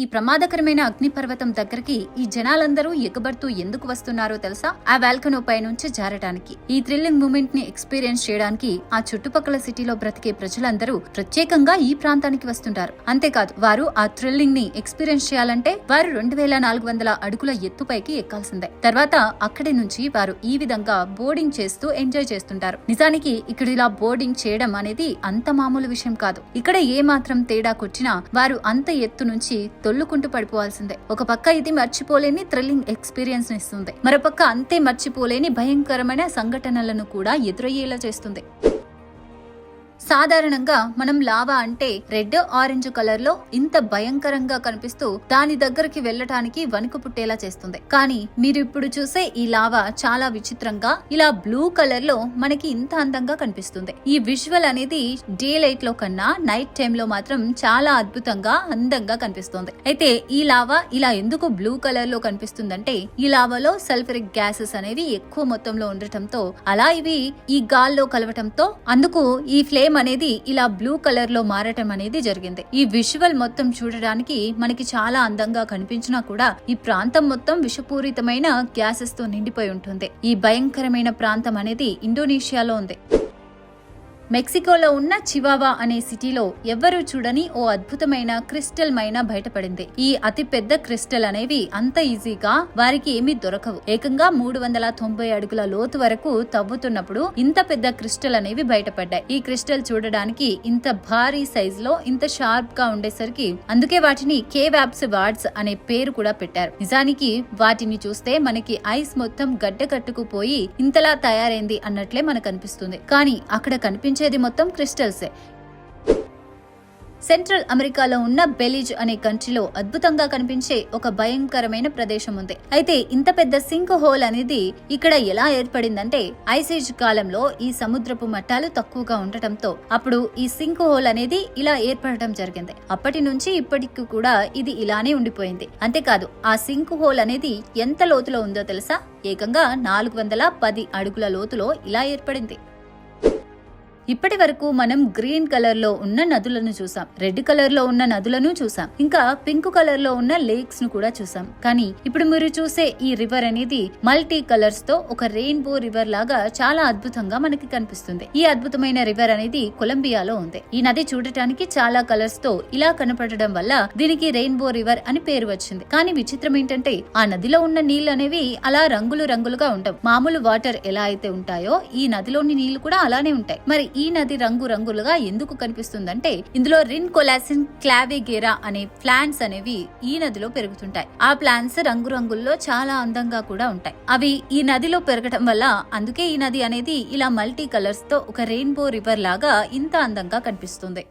ఈ ప్రమాదకరమైన అగ్నిపర్వతం దగ్గరికి ఈ జనాలందరూ ఎగబడుతూ ఎందుకు వస్తున్నారో తెలుసా? ఆ వాల్కనో పై నుంచి జారటానికి ఈ థ్రిల్లింగ్ మూమెంట్ని ఎక్స్పీరియన్స్ చేయడానికి ఆ చుట్టుపక్కల సిటీలో బ్రతికే ప్రజలందరూ ప్రత్యేకంగా ఈ ప్రాంతానికి వస్తుంటారు. అంతేకాదు వారు ఆ థ్రిల్లింగ్ని ఎక్స్పీరియన్స్ చేయాలంటే వారు రెండు వేల నాలుగు వందల అడుగుల ఎత్తుపైకి ఎక్కాల్సిందే. తర్వాత అక్కడి నుంచి వారు ఈ విధంగా బోర్డింగ్ చేస్తూ ఎంజాయ్ చేస్తుంటారు. నిజానికి ఇక్కడ ఇలా బోర్డింగ్ చేయడం అనేది అంత మామూలు విషయం కాదు. ఇక్కడ ఏ మాత్రం తేడా కొట్టినా వారు అంత ఎత్తు నుంచి తొల్లుకుంటూ పడిపోవాల్సిందే. ఒక పక్క ఇది మర్చిపోలేని థ్రిల్లింగ్ ఎక్స్పీరియన్స్ ఇస్తుంది. మరోపక్క అంతే మర్చిపోలేని భయంకరమైన సంఘటనలను కూడా ఎదురయ్యేలా చేస్తుంది. సాధారణంగా మనం లావా అంటే రెడ్ ఆరెంజ్ కలర్లో ఇంత భయంకరంగా కనిపిస్తూ దాని దగ్గరికి వెళ్ళటానికి వణుకు పుట్టేలా చేస్తుంది. కానీ మీరు ఇప్పుడు చూసే ఈ లావా చాలా విచిత్రంగా ఇలా బ్లూ కలర్లో మనకి ఇంత అందంగా కనిపిస్తుంది. ఈ విజువల్ అనేది డే లైట్లో కన్నా నైట్ టైం లో మాత్రం చాలా అద్భుతంగా అందంగా కనిపిస్తుంది. అయితే ఈ లావా ఇలా ఎందుకు బ్లూ కలర్లో కనిపిస్తుందంటే ఈ లావాలో సల్ఫరిక్ గ్యాసెస్ అనేవి ఎక్కువ మొత్తంలో ఉండటంతో అలా ఇవి ఈ గాల్లో కలవటంతో అందుకు ఈ ఫ్లేమ్ అనేది ఇలా బ్లూ కలర్లో మారటం అనేది జరిగింది. ఈ విజువల్ మొత్తం చూడడానికి మనకి చాలా అందంగా కనిపించినా కూడా ఈ ప్రాంతం మొత్తం విషపూరితమైన గ్యాసెస్తో నిండిపోయి ఉంటుంది. ఈ భయంకరమైన ప్రాంతం అనేది ఇండోనేషియాలో ఉంది. మెక్సికోలో ఉన్న చివావా అనే సిటీలో ఎవ్వరూ చూడని ఓ అద్భుతమైన క్రిస్టల్ మైన బయటపడింది. ఈ అతి పెద్ద క్రిస్టల్ అనేవి అంత ఈజీగా వారికి ఏమీ దొరకవు. ఏకంగా మూడు వందల తొంభై అడుగుల లోతు వరకు తవ్వుతున్నప్పుడు ఇంత పెద్ద క్రిస్టల్ అనేవి బయటపడ్డాయి. ఈ క్రిస్టల్ చూడడానికి ఇంత భారీ సైజ్లో ఇంత షార్ప్గా ఉండేసరికి అందుకే వాటిని కే వ్యాప్స్ వార్డ్స్ అనే పేరు కూడా పెట్టారు. నిజానికి వాటిని చూస్తే మనకి ఐస్ మొత్తం గడ్డ కట్టుకుపోయి ఇంతలా తయారైంది అన్నట్లే మనకు అనిపిస్తుంది. కానీ అక్కడ కనిపించేది మొత్తం క్రిస్టల్సే. సెంట్రల్ అమెరికాలో ఉన్న బెలిజ్ అనే కంట్రీలో అద్భుతంగా కనిపించే ఒక భయంకరమైన ప్రదేశం ఉంది. అయితే ఇంత పెద్ద సింక్ హోల్ అనేది ఇక్కడ ఎలా ఏర్పడిందంటే ఐసేజ్ కాలంలో ఈ సముద్రపు మట్టాలు తక్కువగా ఉండటంతో అప్పుడు ఈ సింక్ హోల్ అనేది ఇలా ఏర్పడటం జరిగింది. అప్పటి నుంచి ఇప్పటికి కూడా ఇది ఇలానే ఉండిపోయింది. అంతేకాదు ఆ సింక్ హోల్ అనేది ఎంత లోతులో ఉందో తెలుసా? ఏకంగా నాలుగు వందల పది అడుగుల లోతులో ఇలా ఏర్పడింది. ఇప్పటి వరకు మనం గ్రీన్ కలర్లో ఉన్న నదులను చూసాం రెడ్ కలర్లో ఉన్న నదులను చూసాం ఇంకా పింక్ కలర్లో ఉన్న లేక్స్ను కూడా చూసాం. కానీ ఇప్పుడు మీరు చూసే ఈ రివర్ అనేది మల్టీ కలర్స్తో ఒక రెయిన్బో రివర్ లాగా చాలా అద్భుతంగా మనకి కనిపిస్తుంది. ఈ అద్భుతమైన రివర్ అనేది కొలంబియాలో ఉంది. ఈ నది చూడటానికి చాలా కలర్స్తో ఇలా కనపడడం వల్ల దీనికి రెయిన్బో రివర్ అని పేరు వచ్చింది. కానీ విచిత్రం ఏంటంటే ఆ నదిలో ఉన్న నీళ్ళు అనేవి అలా రంగులు రంగులుగా ఉండవు. మామూలు వాటర్ ఎలా అయితే ఉంటాయో ఈ నదిలోని నీళ్ళు కూడా అలానే ఉంటాయి. మరి ఈ నది రంగు రంగులుగా ఎందుకు కనిపిస్తుందంటే ఇందులో రిన్ కొలాసిన్ క్లావిగేరా అనే ప్లాంట్స్ అనేవి ఈ నదిలో పెరుగుతుంటాయి. ఆ ప్లాంట్స్ రంగు రంగుల్లో చాలా అందంగా కూడా ఉంటాయి. అవి ఈ నదిలో పెరగటం వల్ల అందుకే ఈ నది అనేది ఇలా మల్టీ కలర్స్తో ఒక రెయిన్బో రివర్ లాగా ఇంత అందంగా కనిపిస్తుంది.